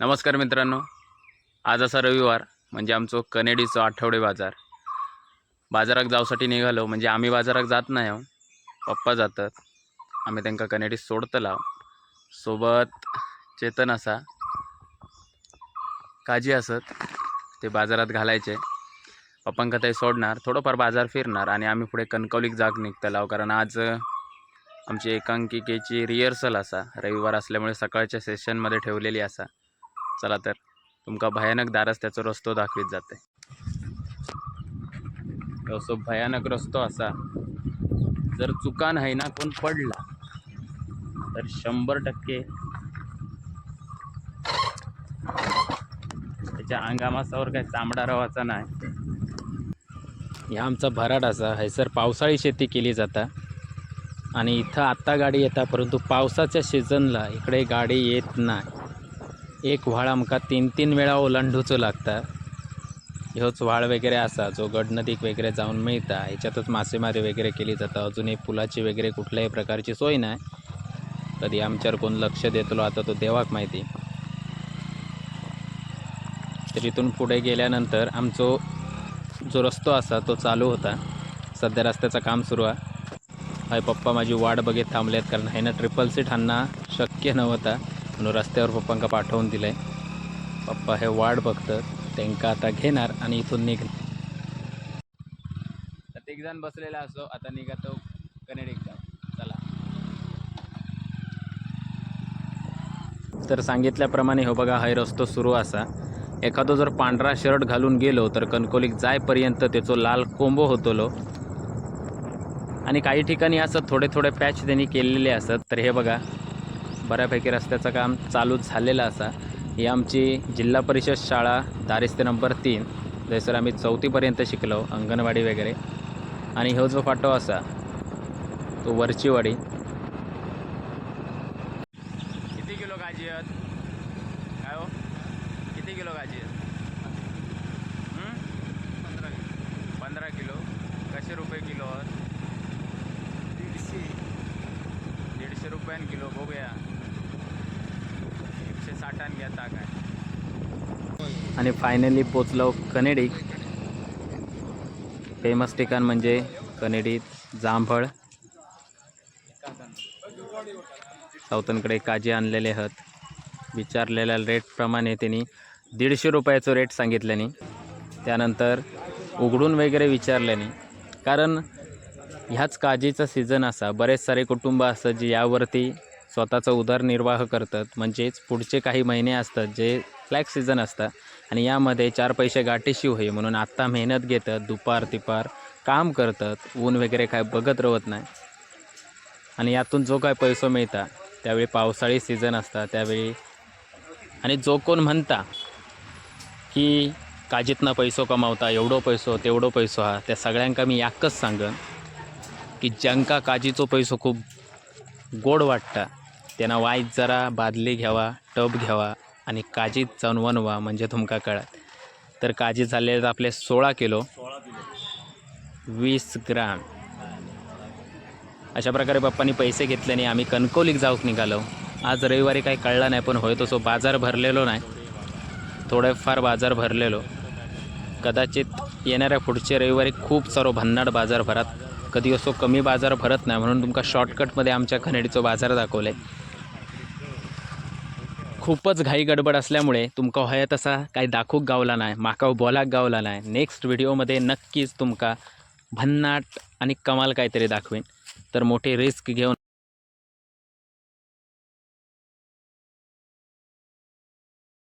नमस्कार मित्रांनो. आज असा रविवार म्हणजे आमचो कनेडीचो आठवडे बाजार. बाजारात जावसाठी निघालो म्हणजे आम्ही बाजारात जात नाही आहो पप्पा जातात. आम्ही त्यांना कनेडी सोडतला हो. सोबत चेतन असा. काजी असत ते बाजारात घालायचे. पप्पांका ते सोडणार थोडंफार बाजार फिरणार आणि आम्ही पुढे कणकवलीक जाग निघतला हो. कारण आज आमची एकांकिकेची रिहर्सल असा रविवार असल्यामुळे सकाळच्या सेशनमध्ये ठेवलेली असा. चला तर. तुमका भयानक दारस त्याचो रस्तो दाखवीत जाते. असो भयानक रस्तो असा. जर चुकान आहे ना कोण पडला तर शंभर टक्के त्याच्या अंगामासावर काही चामडा रवाचा नाही. ह्या आमचा भराड असा. हैसर पावसाळी शेती केली जाता. आणि इथं आत्ता गाडी येता परंतु पावसाच्या सीझनला इकडे गाडी येत नाही. एक व्हाळ आमकां तीन तीन वेळा ओलांडूचो लागता. ह्योच व्हाळ वगैरे असा जो गड नदीक वगैरे जाऊन मिळता. ह्याच्यातच मासेमारी वगैरे केली जाता. अजून एक पुलाची वगैरे कुठल्याही प्रकारची सोय नाही. कधी आमच्यावर कोण लक्ष देतलो आता तो देवाक माहिती. तर इथून पुढे गेल्यानंतर आमचो जो रस्तो असा तो चालू होता. सध्या रस्त्याचं काम सुरू आहे. हाय पप्पा माझी वाट बघित थांबलेत कारण ह्यानं ट्रिपल सीट हाणणं शक्य नव्हता. म्हणून रस्त्यावर पप्पांका पाठवून दिलं आहे पप्पा हे वाट बघतात. त्यांका आता घेणार आणि इथून निघणार. एक जण बसलेला असो आता निघतो एकदा चला. तर सांगितल्याप्रमाणे हो बघा हाय रस्तो सुरू असा. एखादो जर पांढरा शर्ट घालून गेलो तर कणकोलीक जायपर्यंत त्याचो लाल कोंबो होतलो. आणि काही ठिकाणी असं थोडे थोडे पॅच त्यांनी केलेले असत. तर हे बघा बऱ्यापैकी रस्त्याचं काम चालू झालेलं असा. ही आमची जिल्हा परिषद शाळा दारिस्ते नंबर तीन जयसर आम्ही चौथीपर्यंत शिकलो अंगणवाडी वगैरे. आणि ह्यो जो फाटो असा तो वरचीवाडी वाडी किती किलो काजी आहेत काय हो किती किलो काजी आहेत पंधरा पंधरा किलो कशे रुपये किलो आहेत दीडशे एकशे रुपयान किलो बघूया. एकशे साठान घेता काय. आणि फायनली पोचलो कनेडी. फेमस ठिकाण म्हणजे कनेडीत जांभळ. साऊथनकडे काजी आणलेले आहेत विचारलेल्या रेटप्रमाणे त्यांनी दीडशे रुपयाचं रेट सांगितल्याने. त्यानंतर उघडून वगैरे विचारल्याने. कारण ह्याच काजीचा सीझन असा. बरेच सारे कुटुंब असतात जे यावरती स्वतःचा उदरनिर्वाह करतात. म्हणजेच पुढचे काही महिने असतात जे फ्लॅग सीझन असतात. आणि यामध्ये चार पैसे गाठीशी होई म्हणून आत्ता मेहनत घेतात दुपार तिपार काम करतात. ऊन वगैरे काय बघत राहत नाही. आणि यातून जो काय पैसो मिळता त्यावेळी पावसाळी सीझन असता त्यावेळी आणि जो कोण म्हणता की काजीतनं पैसो कमावता एवढो पैसो तेवढो पैसो हा त्या सगळ्यांका मी याकच सांगन. की ज्यांका काजीचो पैसो खूप गोड वाटता. त्यांना वाईट जरा बादली घ्यावा टब घ्यावा आणि काजीत जाऊन वनवा म्हणजे तुमका कळत. तर काजी झाले आहेत आपले सोळा किलो. वीस ग्राम. अशा प्रकारे पप्पांनी पैसे घेतल्याने आम्ही कणकवलीक जाऊक निघालो. आज रविवारी काही कळला नाही पण होय तसो बाजार भरलेलो नाही. थोडेफार बाजार भरलेलो. कदाचित येणाऱ्या पुढच्या रविवारी खूप सारो भन्नाट बाजार भरात. कधी असो कमी बाजार भरत नाही म्हणून तुमका शॉर्टकटमध्ये आमच्या खनेडीचो बाजार दाखवले. खूपच घाई गडबड असल्यामुळे तुमका हय तसा काही दाखवूक गावला नाही माका बोलाक गावला नाही. नेक्स्ट व्हिडिओमध्ये नक्कीच तुमका भन्नाट आणि कमाल काहीतरी दाखवेन. तर मोठी रिस्क घेऊन